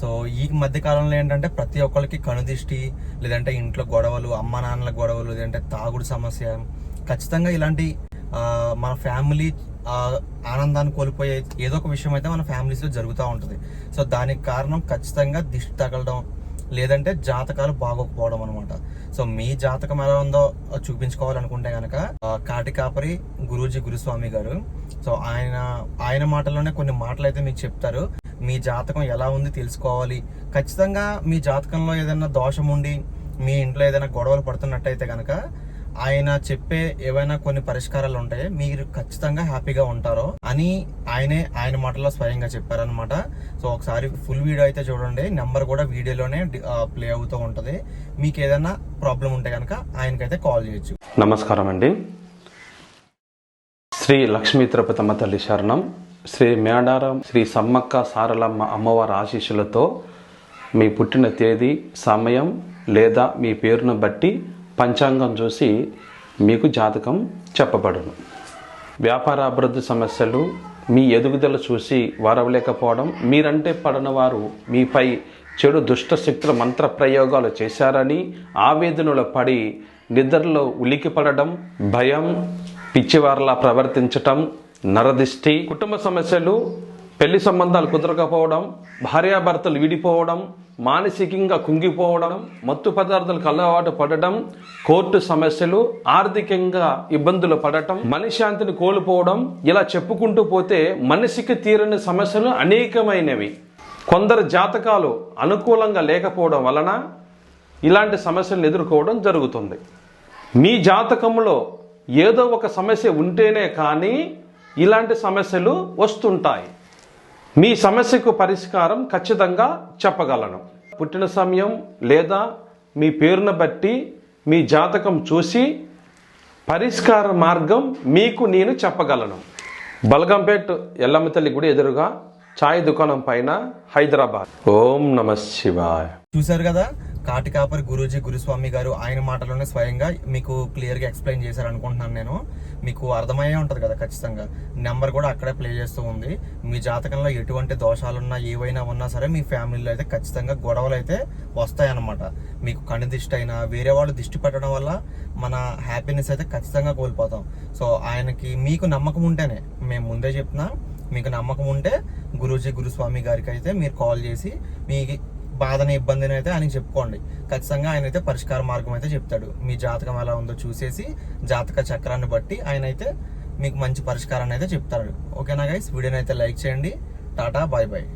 So ఈ మధ్య కాలంలో ఏంటంటే ప్రతి ఒక్కరికి కనుదిష్టి లేదంటే ఇంట్లో గొడవలు అమ్మ నాన్నల గొడవలు లేదంటే తాగుడు సమస్య ఖచ్చితంగా ఇలాంటి మన ఫ్యామిలీ ఆనందాన్ని కోల్పోయే ఏదో ఒక విషయం అయితే మన ఫ్యామిలీస్లో జరుగుతూ ఉంటుంది. సో దానికి కారణం ఖచ్చితంగా దిష్టి తగలడం లేదంటే జాతకాలు బాగోకపోవడం అనమాట సో మీ జాతకం ఎలా ఉందో చూపించుకోవాలనుకుంటే కనుక కాటి కాపరి గురూజీ గురుస్వామి గారు. సో ఆయన ఆయన మాటల్లోనే కొన్ని మాటలు అయితే మీకు చెప్తారు. మీ జాతకం ఎలా ఉంది తెలుసుకోవాలి. ఖచ్చితంగా మీ జాతకంలో ఏదైనా దోషం ఉండి మీ ఇంట్లో ఏదైనా గొడవలు పడుతున్నట్టయితే కనుక ఆయన చెప్పే ఏవైనా కొన్ని పరిష్కారాలు ఉంటాయి మీరు ఖచ్చితంగా హ్యాపీగా ఉంటారో అని ఆయనే ఆయన మాటలో స్వయంగా చెప్పారనమాట సో ఒకసారి ఫుల్ వీడియో అయితే చూడండి. నెంబర్ కూడా వీడియోలోనే ప్లే అవుతూ ఉంటుంది. మీకు ఏదైనా ప్రాబ్లం ఉంటే కనుక ఆయనకైతే కాల్ చేయొచ్చు. నమస్కారం అండి. శ్రీ లక్ష్మీ తిరుపతమ్మ తల్లి శరణం. శ్రీ మేడారం శ్రీ సమ్మక్క సారలమ్మ అమ్మవారి ఆశీస్సులతో మీ పుట్టిన తేదీ సమయం లేదా మీ పేరును బట్టి పంచాంగం చూసి మీకు జాతకం చెప్పబడును. వ్యాపార అభివృద్ధి సమస్యలు మీ ఎదుగుదల చూసి వారవలేకపోవడం మీరంటే పడని వారు మీపై చెడు దుష్ట శక్తుల మంత్ర ప్రయోగాలు చేశారని ఆవేదనలో పడి నిద్రలో ఉలికిపడడం భయం పిచ్చివారలా ప్రవర్తించటం నరదిష్టి కుటుంబ సమస్యలు పెళ్ళి సంబంధాలు కుదరకపోవడం భార్యాభర్తలు విడిపోవడం మానసికంగా కుంగిపోవడం మత్తు పదార్థాలకు అలవాటు పడడం కోర్టు సమస్యలు ఆర్థికంగా ఇబ్బందులు పడటం మనశ్శాంతిని కోల్పోవడం ఇలా చెప్పుకుంటూ పోతే మనిషికి తీరని సమస్యలు అనేకమైనవి. కొందరు జాతకాలు అనుకూలంగా లేకపోవడం వలన ఇలాంటి సమస్యలను ఎదుర్కోవడం జరుగుతుంది. మీ జాతకంలో ఏదో ఒక సమస్య ఉంటేనే కానీ ఇలాంటి సమస్యలు వస్తుంటాయి. మీ సమస్యకు పరిష్కారం ఖచ్చితంగా చెప్పగలను. పుట్టిన సమయం లేదా మీ పేరును బట్టి మీ జాతకం చూసి పరిష్కార మార్గం మీకు నేను చెప్పగలను. బల్గంపేట్ ఎల్లమ్మ తల్లి గుడి ఎదురుగా ఛాయ్ దుకాణం పైన హైదరాబాద్. ఓం నమ శివాయ. చూశారు కదా? కాటికాపరి గురూజీ గురుస్వామి గారు ఆయన మాటలోనే స్వయంగా మీకు క్లియర్గా ఎక్స్ప్లెయిన్ చేశారు అనుకుంటున్నాను నేను. మీకు అర్థమయ్యే ఉంటుంది కదా ఖచ్చితంగా. నెంబర్ కూడా అక్కడే ప్లే చేస్తూ ఉంది. మీ జాతకంలో ఎటువంటి దోషాలున్నా ఏవైనా ఉన్నా సరే మీ ఫ్యామిలీలో అయితే ఖచ్చితంగా గొడవలు అయితే వస్తాయన్నమాట. మీకు కన్ను దిష్టి అయినా వేరే వాళ్ళు దిష్టి పెట్టడం వల్ల మన హ్యాపీనెస్ అయితే ఖచ్చితంగా కోల్పోతాం. సో ఆయనకి మీకు నమ్మకం ఉంటేనే మేము ముందే చెప్తున్నా మీకు నమ్మకం ఉంటే గురూజీ గురుస్వామి గారికి అయితే మీరు కాల్ చేసి మీ బాధని ఇబ్బందిని అయితే ఆయనకి చెప్పుకోండి. ఖచ్చితంగా ఆయన అయితే పరిష్కార మార్గం అయితే చెప్తాడు. మీ జాతకం ఎలా ఉందో చూసేసి జాతక చక్రాన్ని బట్టి ఆయన అయితే మీకు మంచి పరిష్కారాన్ని అయితే చెప్తాడు. ఓకేనా గైస్ వీడియోని అయితే లైక్ చేయండి. Tata bye bye.